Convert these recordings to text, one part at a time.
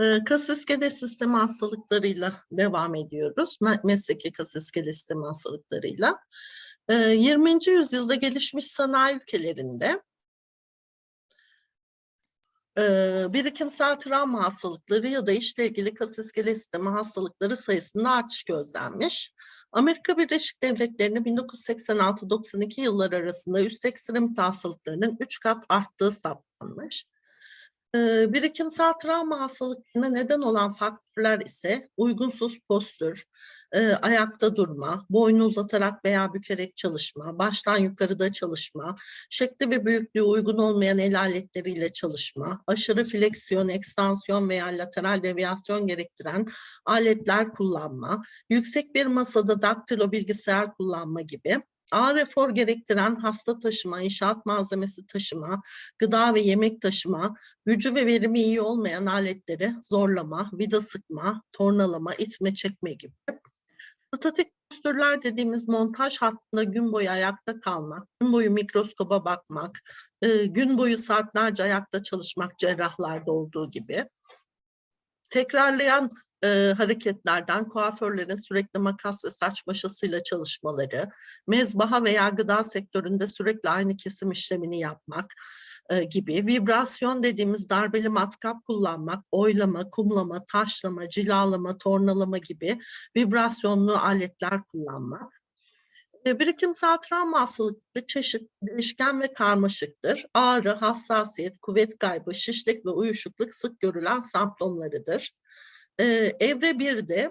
Ee, Kas iskelet sistemi hastalıklarıyla devam ediyoruz. Me- Mesleki kas iskelet sistemi hastalıklarıyla. Ee, 20. yüzyılda gelişmiş sanayi ülkelerinde e, birikimsel travma hastalıkları ya da işle ilgili kas iskelet sistemi hastalıkları sayısında artış gözlenmiş. Amerika Birleşik Devletleri'nde 1986-92 yılları arasında üst ekstremite hastalıklarının 3 kat arttığı saptanmış. Birikimsel travma hastalıklarına neden olan faktörler ise uygunsuz postür, ayakta durma, boynu uzatarak veya bükerek çalışma, baştan yukarıda çalışma, şekli ve büyüklüğü uygun olmayan el aletleriyle çalışma, aşırı fleksiyon, ekstansiyon veya lateral deviyasyon gerektiren aletler kullanma, yüksek bir masada daktilo bilgisayar kullanma gibi ağır efor gerektiren hasta taşıma, inşaat malzemesi taşıma, gıda ve yemek taşıma, gücü ve verimi iyi olmayan aletleri zorlama, vida sıkma, tornalama, itme, çekme gibi. Statik postürler dediğimiz montaj hattında gün boyu ayakta kalmak, gün boyu mikroskoba bakmak, e, gün boyu saatlerce ayakta çalışmak cerrahlarda olduğu gibi. Tekrarlayan e, hareketlerden kuaförlerin sürekli makas ve saç maşasıyla çalışmaları, mezbaha veya gıda sektöründe sürekli aynı kesim işlemini yapmak e, gibi vibrasyon dediğimiz darbeli matkap kullanmak, oylama, kumlama, taşlama, cilalama, tornalama gibi vibrasyonlu aletler kullanmak. E, Birikimsel travma hastalıkları çeşit, değişken ve karmaşıktır. Ağrı, hassasiyet, kuvvet kaybı, şişlik ve uyuşukluk sık görülen semptomlarıdır. Ee, evre 1'de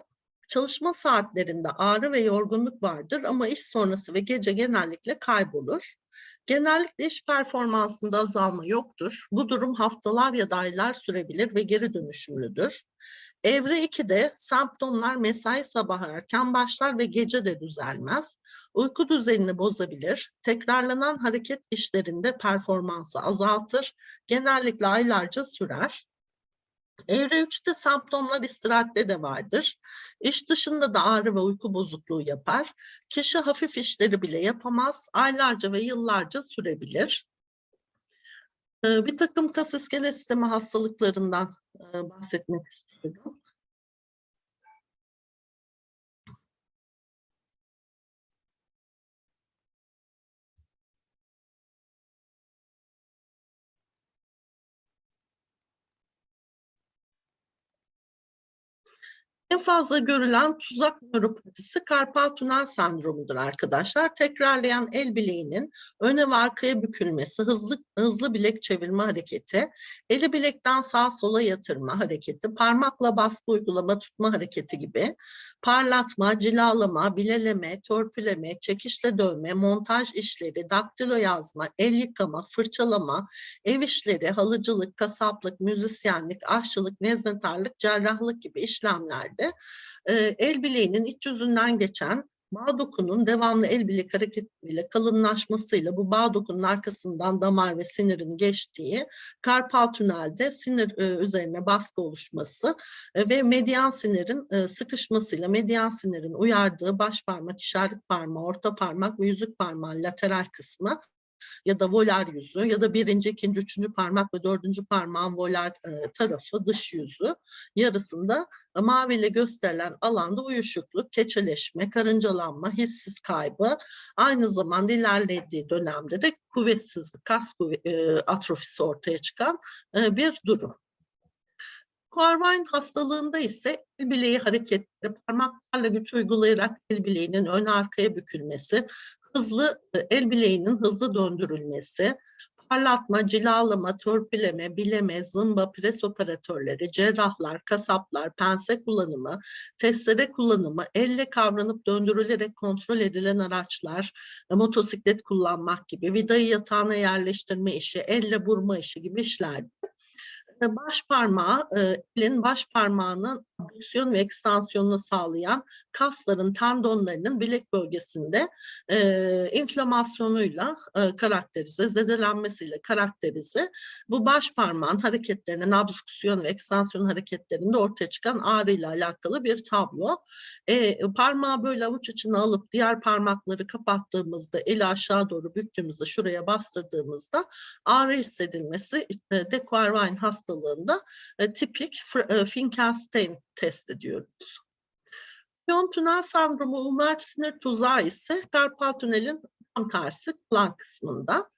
çalışma saatlerinde ağrı ve yorgunluk vardır ama iş sonrası ve gece genellikle kaybolur. Genellikle iş performansında azalma yoktur. Bu durum haftalar ya da aylar sürebilir ve geri dönüşümlüdür. Evre 2'de semptomlar mesai sabahı erken başlar ve gece de düzelmez. Uyku düzenini bozabilir. Tekrarlanan hareket işlerinde performansı azaltır. Genellikle aylarca sürer. Evre 3'te semptomlar istirahatte de vardır. İş dışında da ağrı ve uyku bozukluğu yapar. Kişi hafif işleri bile yapamaz. Aylarca ve yıllarca sürebilir. Ee, Bir takım kas iskelet sistemi hastalıklarından e, bahsetmek istiyorum. En fazla görülen tuzak nöropatisi karpal tünel sendromudur arkadaşlar. Tekrarlayan el bileğinin öne ve arkaya bükülmesi, hızlı hızlı bilek çevirme hareketi, eli bilekten sağa sola yatırma hareketi, parmakla baskı uygulama tutma hareketi gibi parlatma, cilalama, bileleme, törpüleme, çekişle dövme, montaj işleri, daktilo yazma, el yıkama, fırçalama, ev işleri, halıcılık, kasaplık, müzisyenlik, aşçılık, veznetarlık, cerrahlık gibi işlemlerde e, el bileğinin iç yüzünden geçen bağ dokunun devamlı el bilek hareketleriyle kalınlaşmasıyla bu bağ dokunun arkasından damar ve sinirin geçtiği karpal tünelde sinir e, üzerine baskı oluşması e, ve medyan sinirin e, sıkışmasıyla medyan sinirin uyardığı baş parmak, işaret parmağı, orta parmak ve yüzük parmağın lateral kısmı ya da volar yüzü ya da birinci, ikinci, üçüncü parmak ve dördüncü parmağın volar e, tarafı dış yüzü yarısında e, maviyle gösterilen alanda uyuşukluk, keçeleşme, karıncalanma, hissiz kaybı aynı zamanda ilerlediği dönemde de kuvvetsizlik, kas kuvvet, e, atrofisi ortaya çıkan e, bir durum. Korvayn hastalığında ise el bileği hareketleri parmaklarla güç uygulayarak el bileğinin ön arkaya bükülmesi, hızlı e, el bileğinin hızlı döndürülmesi, parlatma, cilalama, törpüleme, bileme, zımba, pres operatörleri, cerrahlar, kasaplar, pense kullanımı, testere kullanımı, elle kavranıp döndürülerek kontrol edilen araçlar, e, motosiklet kullanmak gibi, vidayı yatağına yerleştirme işi, elle burma işi gibi işler. E, Baş parmağı, elin baş parmağının abdüksiyon ve ekstansiyonunu sağlayan kasların, tendonlarının bilek bölgesinde e, inflamasyonuyla e, karakterize, zedelenmesiyle karakterize. Bu baş parmağın hareketlerinin, abdüksiyon ve ekstansiyon hareketlerinde ortaya çıkan ağrıyla alakalı bir tablo. E, parmağı böyle avuç içine alıp diğer parmakları kapattığımızda, eli aşağı doğru büktüğümüzde, şuraya bastırdığımızda ağrı hissedilmesi e, de Quervain hastalığında e, tipik e, Finkelstein test ediyoruz. Piyon tünel sendromu ulnar sinir tuzağı ise karpal tünelin tam tersi plan kısmında.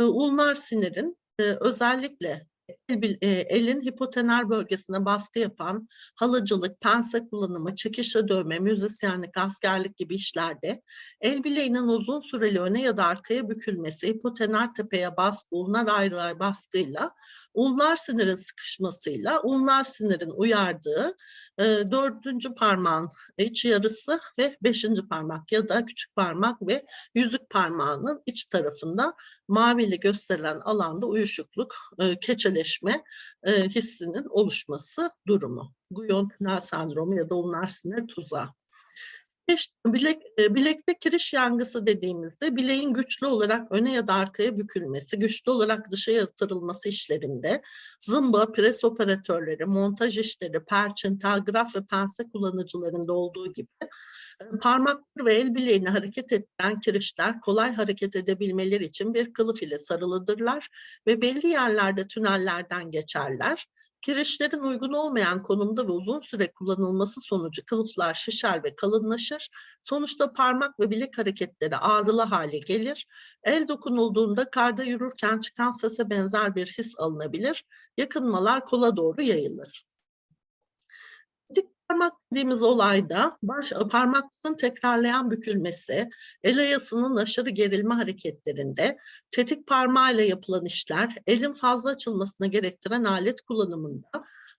E, ulnar sinirin e, özellikle el, e, elin hipotener bölgesine baskı yapan halıcılık, pense kullanımı, çekişle dövme, müzisyenlik, askerlik gibi işlerde el bileğinin uzun süreli öne ya da arkaya bükülmesi, hipotener tepeye baskı, ulnar ayrı ayrı baskıyla, ulnar sinirin sıkışmasıyla, ulnar sinirin uyardığı e, dördüncü parmağın iç yarısı ve beşinci parmak ya da küçük parmak ve yüzük parmağının iç tarafında mavili gösterilen alanda uyuşukluk, e, keçeleşme e, hissinin oluşması durumu. Guyon tünel sendromu ya da ulnar sinir tuzağı. Bilek, e, bilekte kiriş yangısı dediğimizde bileğin güçlü olarak öne ya da arkaya bükülmesi, güçlü olarak dışa yatırılması işlerinde zımba, pres operatörleri, montaj işleri, perçin, telgraf ve pense kullanıcılarında olduğu gibi parmakları ve el bileğini hareket ettiren kirişler kolay hareket edebilmeleri için bir kılıf ile sarılıdırlar ve belli yerlerde tünellerden geçerler. Kirişlerin uygun olmayan konumda ve uzun süre kullanılması sonucu kılıflar şişer ve kalınlaşır. Sonuçta parmak ve bilek hareketleri ağrılı hale gelir. El dokunulduğunda karda yürürken çıkan sese benzer bir his alınabilir. Yakınmalar kola doğru yayılır parmak dediğimiz olayda baş, parmakların tekrarlayan bükülmesi, el ayasının aşırı gerilme hareketlerinde, tetik parmağıyla yapılan işler, elin fazla açılmasına gerektiren alet kullanımında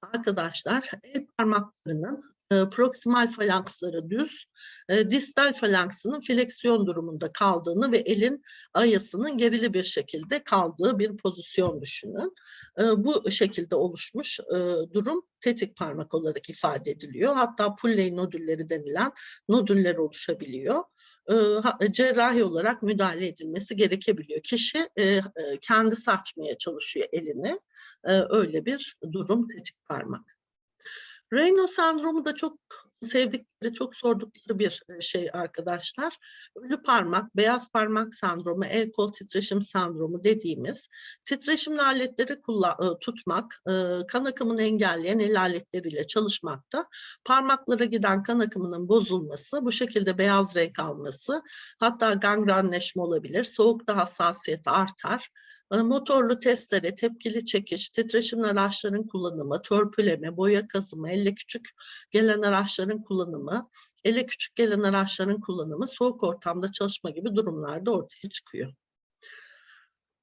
arkadaşlar el parmaklarının proksimal falanksları düz, e, distal falanksının fleksiyon durumunda kaldığını ve elin ayasının gerili bir şekilde kaldığı bir pozisyon düşünün. E, bu şekilde oluşmuş e, durum tetik parmak olarak ifade ediliyor. Hatta pulley nodülleri denilen nodüller oluşabiliyor e, cerrahi olarak müdahale edilmesi gerekebiliyor. Kişi e, e, kendisi açmaya çalışıyor elini. E, öyle bir durum tetik parmak. Raynaud sendromu da çok sevdikleri, çok sordukları bir e, şey arkadaşlar. Ölü parmak, beyaz parmak sendromu, el kol titreşim sendromu dediğimiz titreşimli aletleri e, tutmak, e, kan akımını engelleyen el aletleriyle çalışmakta. Parmaklara giden kan akımının bozulması, bu şekilde beyaz renk alması, hatta gangrenleşme olabilir, soğukta hassasiyeti artar. Motorlu testere, tepkili çekiş, titreşimli araçların kullanımı, törpüleme, boya kazımı, elle küçük gelen araçların kullanımı, ele küçük gelen araçların kullanımı soğuk ortamda çalışma gibi durumlarda ortaya çıkıyor.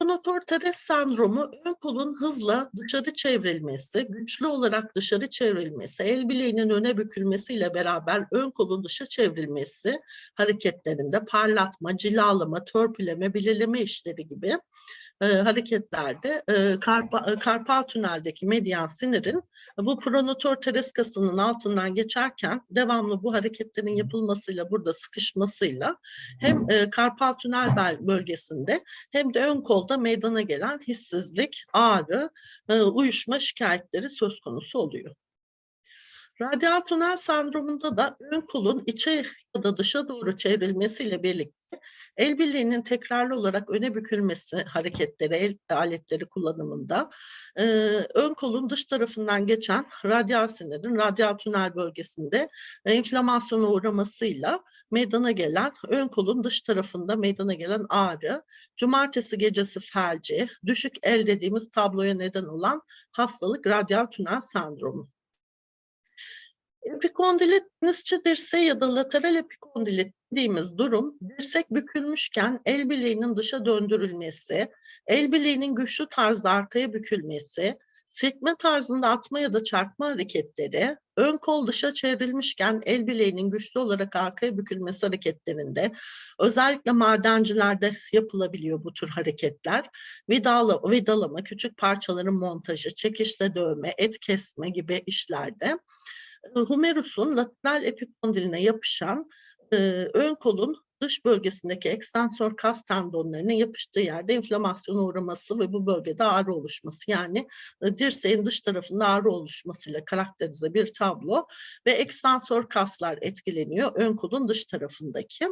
Pronotor teres sendromu ön kolun hızla dışarı çevrilmesi, güçlü olarak dışarı çevrilmesi, el bileğinin öne bükülmesiyle beraber ön kolun dışa çevrilmesi hareketlerinde parlatma, cilalama, törpüleme, bileleme işleri gibi e, hareketlerde e, karpa, e, karpal tüneldeki medyan sinirin bu pronotor tereskasının altından geçerken devamlı bu hareketlerin yapılmasıyla burada sıkışmasıyla hem e, karpal tünel bölgesinde hem de ön kolda meydana gelen hissizlik, ağrı, e, uyuşma şikayetleri söz konusu oluyor. Radyal tünel sendromunda da ön kolun içe ya da dışa doğru çevrilmesiyle birlikte el birliğinin tekrarlı olarak öne bükülmesi hareketleri, el aletleri kullanımında e, ön kolun dış tarafından geçen radyal sinirin radyal tünel bölgesinde e, inflamasyona uğramasıyla meydana gelen ön kolun dış tarafında meydana gelen ağrı, cumartesi gecesi felci, düşük el dediğimiz tabloya neden olan hastalık radyal tünel sendromu. Epikondilit tenisçi dirseği ya da lateral epikondilit dediğimiz durum dirsek bükülmüşken el bileğinin dışa döndürülmesi, el bileğinin güçlü tarzda arkaya bükülmesi, silkme tarzında atma ya da çarpma hareketleri, ön kol dışa çevrilmişken el bileğinin güçlü olarak arkaya bükülmesi hareketlerinde özellikle madencilerde yapılabiliyor bu tür hareketler. Vidala, vidalama, küçük parçaların montajı, çekişle dövme, et kesme gibi işlerde humerus'un lateral epikondiline yapışan e, ön kolun dış bölgesindeki ekstensör kas tendonlarının yapıştığı yerde inflamasyona uğraması ve bu bölgede ağrı oluşması yani e, dirseğin dış tarafında ağrı oluşmasıyla karakterize bir tablo ve ekstensör kaslar etkileniyor ön kolun dış tarafındaki.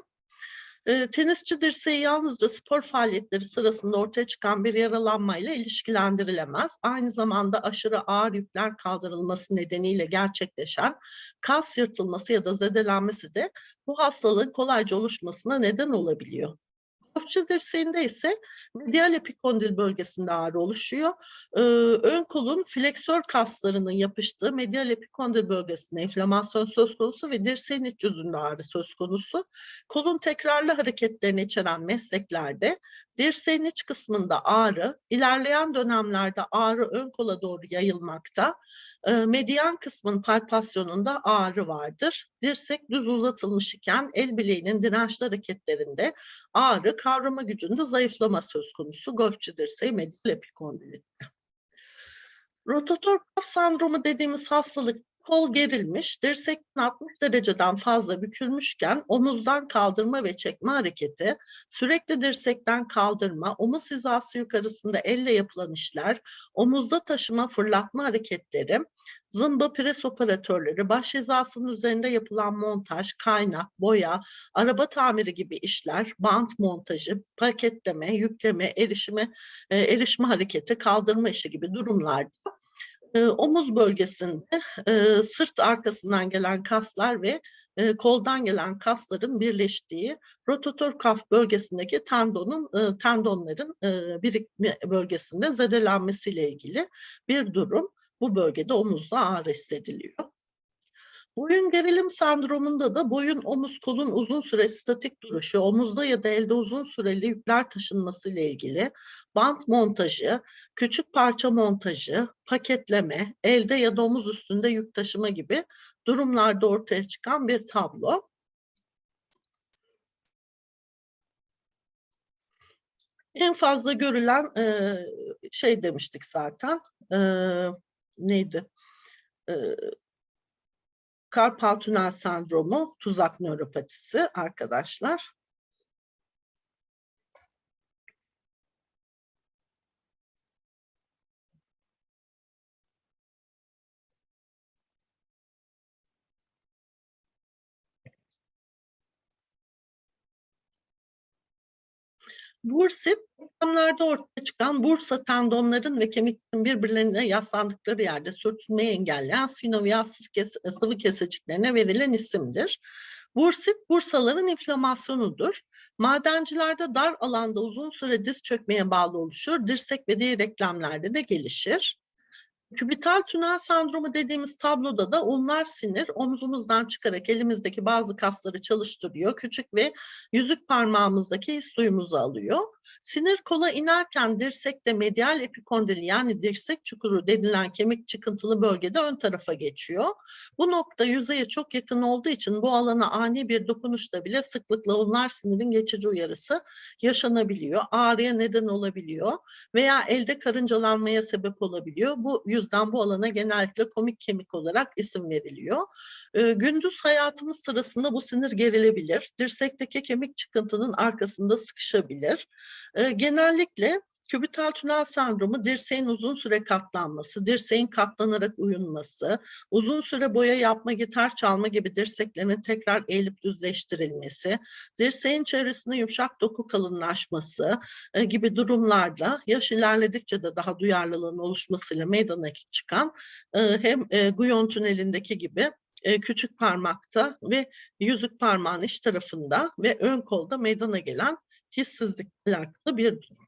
Tenisçi dirseği yalnızca spor faaliyetleri sırasında ortaya çıkan bir yaralanmayla ilişkilendirilemez. Aynı zamanda aşırı ağır yükler kaldırılması nedeniyle gerçekleşen kas yırtılması ya da zedelenmesi de bu hastalığın kolayca oluşmasına neden olabiliyor. Golfçu dirseğinde ise medial epikondil bölgesinde ağrı oluşuyor. Ee, ön kolun fleksör kaslarının yapıştığı medial epikondil bölgesinde inflamasyon söz konusu ve dirseğin iç yüzünde ağrı söz konusu. Kolun tekrarlı hareketlerini içeren mesleklerde dirseğin iç kısmında ağrı, ilerleyen dönemlerde ağrı ön kola doğru yayılmakta. Ee, median kısmın palpasyonunda ağrı vardır. Dirsek düz uzatılmış iken el bileğinin dirençli hareketlerinde ağrı, kavrama gücünde zayıflama söz konusu. Golfçü dirseği medial epikondilitte. Rotator kaf sendromu dediğimiz hastalık kol gerilmiş, dirsek 60 dereceden fazla bükülmüşken omuzdan kaldırma ve çekme hareketi, sürekli dirsekten kaldırma, omuz hizası yukarısında elle yapılan işler, omuzda taşıma fırlatma hareketleri, zımba pres operatörleri, baş hizasının üzerinde yapılan montaj, kaynak, boya, araba tamiri gibi işler, bant montajı, paketleme, yükleme, erişime, e, erişme hareketi, kaldırma işi gibi durumlarda e, omuz bölgesinde e, sırt arkasından gelen kaslar ve e, koldan gelen kasların birleştiği rotator kaf bölgesindeki tendonun e, tendonların e, birikme bölgesinde zedelenmesiyle ilgili bir durum. Bu bölgede omuzda ağrı hissediliyor. Boyun gerilim sendromunda da boyun, omuz, kolun uzun süre statik duruşu, omuzda ya da elde uzun süreli yükler taşınması ile ilgili bant montajı, küçük parça montajı, paketleme, elde ya da omuz üstünde yük taşıma gibi durumlarda ortaya çıkan bir tablo. En fazla görülen şey demiştik zaten. Neydi? E, karpal tünel sendromu, tuzak nöropatisi arkadaşlar. Bursit, ortamlarda ortaya çıkan bursa tendonların ve kemiklerin birbirlerine yaslandıkları yerde sürtünmeyi engelleyen sinoviyal sıvı keseciklerine verilen isimdir. Bursit, bursaların inflamasyonudur. Madencilerde dar alanda uzun süre diz çökmeye bağlı oluşur. Dirsek ve diğer eklemlerde de gelişir. Kübital tünel sendromu dediğimiz tabloda da ulnar sinir omzumuzdan çıkarak elimizdeki bazı kasları çalıştırıyor. Küçük ve yüzük parmağımızdaki his duyumuzu alıyor. Sinir kola inerken dirsekte medial epikondili yani dirsek çukuru denilen kemik çıkıntılı bölgede ön tarafa geçiyor. Bu nokta yüzeye çok yakın olduğu için bu alana ani bir dokunuşta bile sıklıkla ulnar sinirin geçici uyarısı yaşanabiliyor. Ağrıya neden olabiliyor veya elde karıncalanmaya sebep olabiliyor. Bu yüzden bu alana genellikle komik kemik olarak isim veriliyor. E, gündüz hayatımız sırasında bu sinir gerilebilir. Dirsekteki kemik çıkıntının arkasında sıkışabilir. E, genellikle Kübital tünel sendromu dirseğin uzun süre katlanması, dirseğin katlanarak uyunması, uzun süre boya yapma, gitar çalma gibi dirseklerin tekrar eğilip düzleştirilmesi, dirseğin çevresinde yumuşak doku kalınlaşması e, gibi durumlarda yaş ilerledikçe de daha duyarlılığın oluşmasıyla meydana çıkan e, hem e, Guyon tünelindeki gibi e, küçük parmakta ve yüzük parmağın iç tarafında ve ön kolda meydana gelen hissizlikle alakalı bir durum.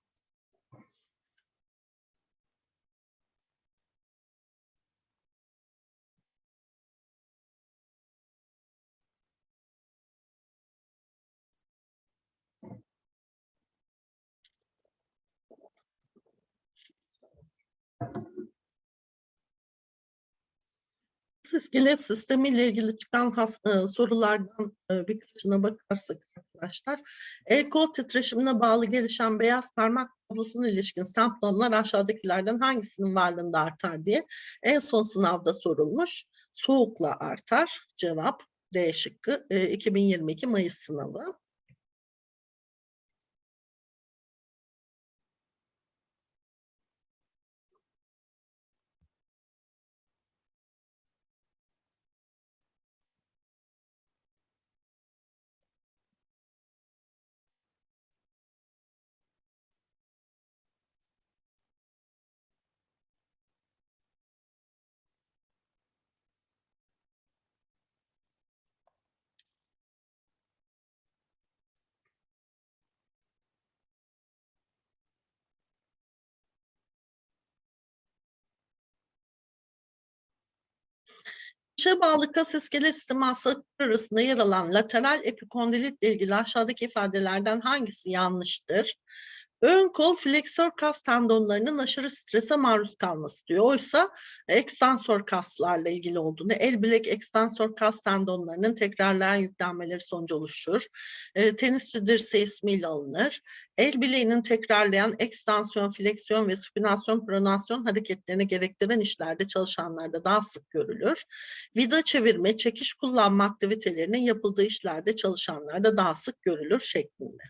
İskelet sistemiyle ilgili çıkan e, sorulardan e, birkaçına bakarsak arkadaşlar. El kol titreşimine bağlı gelişen beyaz parmak tablosuna ilişkin semptomlar aşağıdakilerden hangisinin varlığında artar diye en son sınavda sorulmuş. Soğukla artar. Cevap D şıkkı e, 2022 Mayıs sınavı. İçe bağlı kas iskelet sistemi hastalıkları arasında yer alan lateral epikondilitle ilgili aşağıdaki ifadelerden hangisi yanlıştır? Ön kol fleksör kas tendonlarının aşırı strese maruz kalması diyor. Oysa ekstansör kaslarla ilgili olduğunu, el bilek ekstansör kas tendonlarının tekrarlayan yüklenmeleri sonucu oluşur. E, tenisçi dirseği ismiyle alınır. El bileğinin tekrarlayan ekstansiyon, fleksiyon ve supinasyon, pronasyon hareketlerini gerektiren işlerde çalışanlarda daha sık görülür. Vida çevirme, çekiş kullanma aktivitelerinin yapıldığı işlerde çalışanlarda daha sık görülür şeklinde.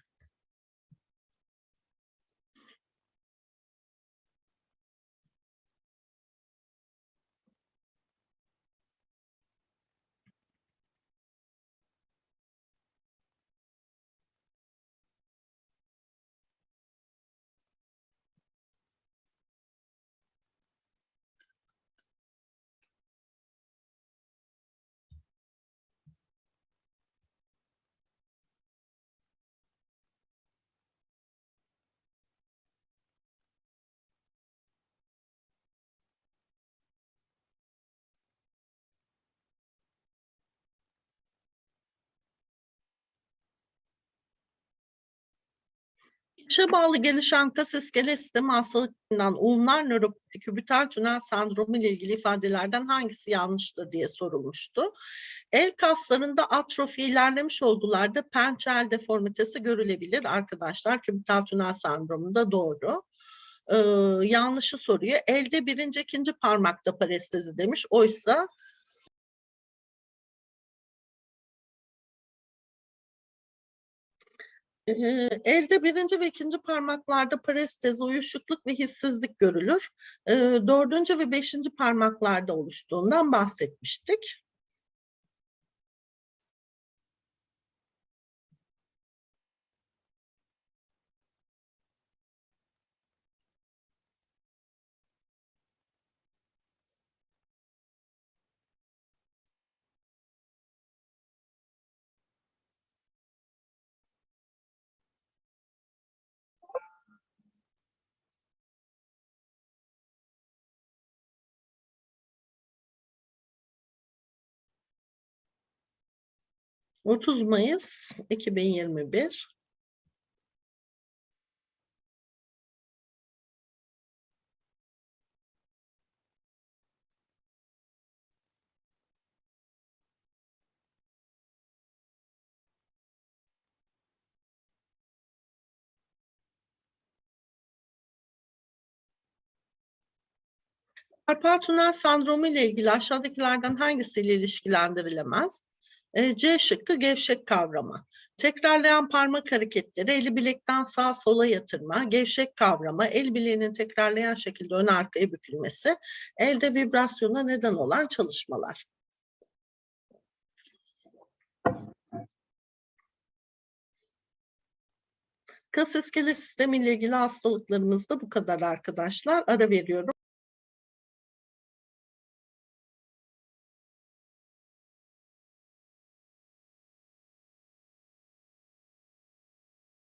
İçe bağlı gelişen kas iskelet sistemi hastalıklarından ulnar nöropati kübital tünel sendromu ile ilgili ifadelerden hangisi yanlıştır diye sorulmuştu. El kaslarında atrofi ilerlemiş olgularda pençe el deformitesi görülebilir arkadaşlar. Kübital tünel sendromunda doğru. Ee, yanlışı soruyor. Elde birinci, ikinci parmakta parestezi demiş. Oysa elde birinci ve ikinci parmaklarda parestezi, uyuşukluk ve hissizlik görülür. Dördüncü ve beşinci parmaklarda oluştuğundan bahsetmiştik. Otuz Mayıs 2021. Karpal tünel sendromu ile ilgili aşağıdakilerden hangisiyle ilişkilendirilemez? E, C şıkkı gevşek kavramı. Tekrarlayan parmak hareketleri, eli bilekten sağa sola yatırma, gevşek kavrama, el bileğinin tekrarlayan şekilde ön arkaya bükülmesi, elde vibrasyona neden olan çalışmalar. Kas iskelet sistemi ile ilgili hastalıklarımız da bu kadar arkadaşlar. Ara veriyorum.